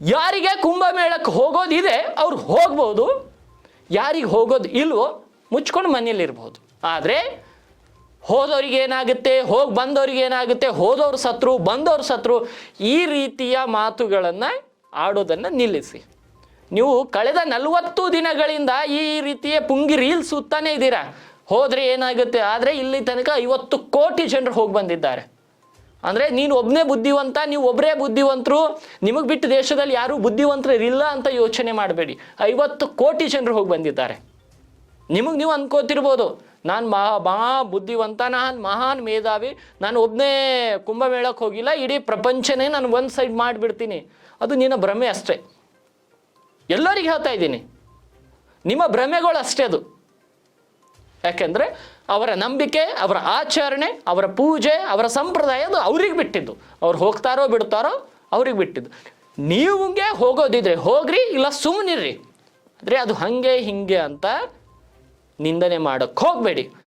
ಯಾರಿಗೆ ಕುಂಭಮೇಳಕ್ಕೆ ಹೋಗೋದಿದೆ, ಅವ್ರು ಹೋಗ್ಬೋದು. ಯಾರಿಗೆ ಹೋಗೋದು ಇಲ್ವೋ, ಮುಚ್ಕೊಂಡು ಮನೇಲಿರ್ಬೋದು ಆದರೆ, ಹೋದವ್ರಿಗೆ ಏನಾಗುತ್ತೆ, ಹೋಗಿ ಬಂದವ್ರಿಗೆ ಏನಾಗುತ್ತೆ, ಹೋದವ್ರು ಸತ್ರು, ಬಂದವ್ರು ಸತ್ರು, ಈ ರೀತಿಯ ಮಾತುಗಳನ್ನು ಆಡೋದನ್ನು ನಿಲ್ಲಿಸಿ. ನೀವು ಕಳೆದ ನಲವತ್ತು ದಿನಗಳಿಂದ ಈ ರೀತಿಯ ಪುಂಗಿ ರೀಲ್ ಸುತ್ತಾನೆ ಇದ್ದೀರಾ? ಹೋದರೆ ಏನಾಗುತ್ತೆ, ಆದರೆ ಇಲ್ಲಿ ತನಕ ಐವತ್ತು ಕೋಟಿ ಜನರು ಹೋಗಿ ಬಂದಿದ್ದಾರೆ. ಅಂದರೆ ನೀನು ಒಬ್ಬನೇ ಬುದ್ಧಿವಂತ, ನೀವು ಒಬ್ಬರೇ ಬುದ್ಧಿವಂತರು, ನಿಮಗೆ ಬಿಟ್ಟು ದೇಶದಲ್ಲಿ ಯಾರೂ ಬುದ್ಧಿವಂತರು ಇಲ್ಲ ಅಂತ ಯೋಚನೆ ಮಾಡಬೇಡಿ. ಐವತ್ತು ಕೋಟಿ ಜನರು ಹೋಗಿ ಬಂದಿದ್ದಾರೆ. ನಿಮಗೆ ನೀವು ಅನ್ಕೋತಿರ್ಬೋದು, ನಾನು ಮಹಾ ಮಹಾ ಬುದ್ಧಿವಂತ, ನಾನು ಮಹಾನ್ ಮೇಧಾವಿ, ನಾನು ಒಬ್ಬನೇ ಕುಂಭಮೇಳಕ್ಕೆ ಹೋಗಿಲ್ಲ, ಇಡೀ ಪ್ರಪಂಚನೇ ನಾನು ಒಂದು ಸೈಡ್ ಮಾಡಿಬಿಡ್ತೀನಿ. ಅದು ನಿನ್ನ ಭ್ರಮೆ ಅಷ್ಟೇ. ಎಲ್ಲರಿಗೆ ಹೇಳ್ತಾ ಇದ್ದೀನಿ. ನಿಮ್ಮ ಭ್ರಮೆಗಳು ಅಷ್ಟೇ ಅದು. ಯಾಕೆಂದರೆ ಅವರ ನಂಬಿಕೆ, ಅವರ ಆಚರಣೆ, ಅವರ ಪೂಜೆ, ಅವರ ಸಂಪ್ರದಾಯ ಅದು ಅವ್ರಿಗೆ ಬಿಟ್ಟಿದ್ದು. ಅವ್ರು ಹೋಗ್ತಾರೋ ಬಿಡ್ತಾರೋ ಅವ್ರಿಗೆ ಬಿಟ್ಟಿದ್ದು. ನೀವುಗೆ ಹೋಗೋದಿದ್ರೆ ಹೋಗ್ರಿ, ಇಲ್ಲ ಸುಮ್ಮನಿರ್ರಿ ಆದರೆ ಅದು ಹಂಗೆ ಹಿಂಗೆ ಅಂತ ನಿಂದನೆ ಮಾಡೋಕ್ಕೆ ಹೋಗಬೇಡಿ.